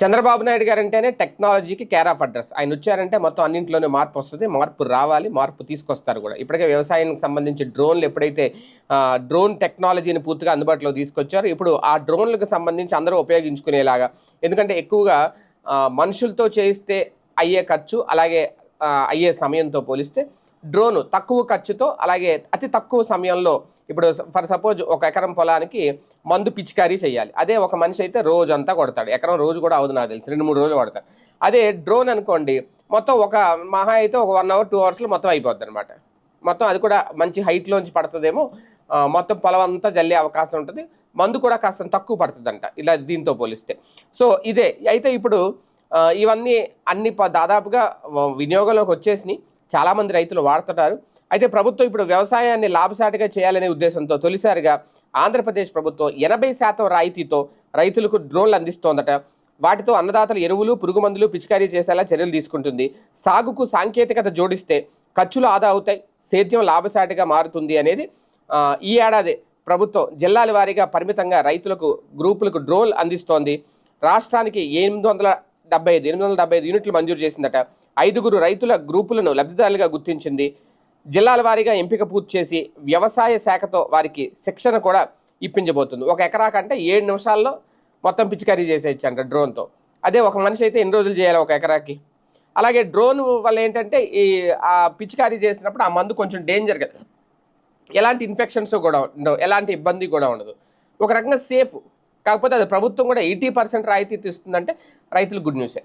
చంద్రబాబు నాయుడు గారు అంటేనే టెక్నాలజీకి కేర్ ఆఫ్ అడ్రస్. ఆయన వచ్చారంటే మొత్తం అన్నింటిలోనే మార్పు వస్తుంది మార్పు రావాలి మార్పు తీసుకొస్తారు కూడా. ఇప్పటికే వ్యవసాయానికి సంబంధించి డ్రోన్లు ఎప్పుడైతే డ్రోన్ టెక్నాలజీని పూర్తిగా అందుబాటులో తీసుకొచ్చారో ఇప్పుడు ఆ డ్రోన్లకు సంబంధించి అందరూ ఉపయోగించుకునేలాగా. ఎందుకంటే ఎక్కువగా మనుషులతో చేయిస్తే అయ్యే ఖర్చు అలాగే అయ్యే సమయంతో పోలిస్తే డ్రోన్ తక్కువ ఖర్చుతో అలాగే అతి తక్కువ సమయంలో ఇప్పుడు ఫర్ సపోజ్ ఒక ఎకరం పొలానికి మందు పిచికారీ చేయాలి. అదే ఒక మనిషి అయితే రోజంతా కొడతాడు. ఎకరం రోజు కూడా అవుతుంది నాకు తెలిసి. రెండు మూడు రోజులు కొడతాడు. అదే డ్రోన్ అనుకోండి మొత్తం ఒక మహా అయితే ఒక వన్ అవర్ టూ అవర్స్లో మొత్తం అయిపోద్ది అనమాట మొత్తం అది కూడా మంచి హైట్లోంచి పడుతుందేమో. మొత్తం పొలం అంతా జల్లే అవకాశం ఉంటుంది. మందు కూడా కాస్త తక్కువ పడుతుందంట ఇలా దీంతో పోలిస్తే. సో ఇదే. అయితే ఇప్పుడు ఇవన్నీ అన్ని ప- దాదాపుగా వినియోగంలోకి వచ్చేసినాయి. చాలామంది రైతులు వాడుతుంటారు. అయితే ప్రభుత్వం ఇప్పుడు వ్యవసాయాన్ని లాభసాటిగా చేయాలనే ఉద్దేశంతో తొలిసారిగా ఆంధ్రప్రదేశ్ ప్రభుత్వం ఎనభై శాతం రాయితీతో రైతులకు డ్రోన్లు అందిస్తోందట. వాటితో అన్నదాతలు ఎరువులు పురుగు మందులు పిచికారీ చేసేలా చర్యలు తీసుకుంటుంది. సాగుకు సాంకేతికత జోడిస్తే ఖర్చులు ఆదా అవుతాయి సేద్యం లాభసాటిగా మారుతుంది అనేది ఈ ఏడాది ప్రభుత్వం జిల్లాల వారీగా పరిమితంగా రైతులకు గ్రూపులకు డ్రోన్ అందిస్తోంది. రాష్ట్రానికి ఎనిమిది వందల డెబ్బై ఐదు ఎనిమిది వందల డెబ్బై ఐదు యూనిట్లు మంజూరు చేసిందట. ఐదుగురు రైతుల గ్రూపులను లబ్ధిదారులుగా గుర్తించింది. జిల్లాల వారీగా ఎంపిక పూర్తి చేసి వ్యవసాయ శాఖతో వారికి శిక్షణ కూడా ఇప్పించబోతుంది. ఒక ఎకరా కంటే ఏడు నిమిషాల్లో మొత్తం పిచికారీ చేసేయచ్చంట అంట డ్రోన్తో. అదే ఒక మనిషి అయితే ఎన్ని రోజులు చేయాలి ఒక ఎకరాకి? అలాగే డ్రోన్ వల్ల ఏంటంటే ఈ ఆ పిచికారీ చేసినప్పుడు ఆ మందు కొంచెం డేంజర్ కదా. ఎలాంటి ఇన్ఫెక్షన్స్ కూడా ఉండవు ఎలాంటి ఇబ్బంది కూడా ఉండదు. ఒక రకంగా సేఫ్. కాకపోతే అది ప్రభుత్వం కూడా ఎయిటీ పర్సెంట్ రాయితీ ఇస్తుందంటే రైతులు గుడ్ న్యూసే.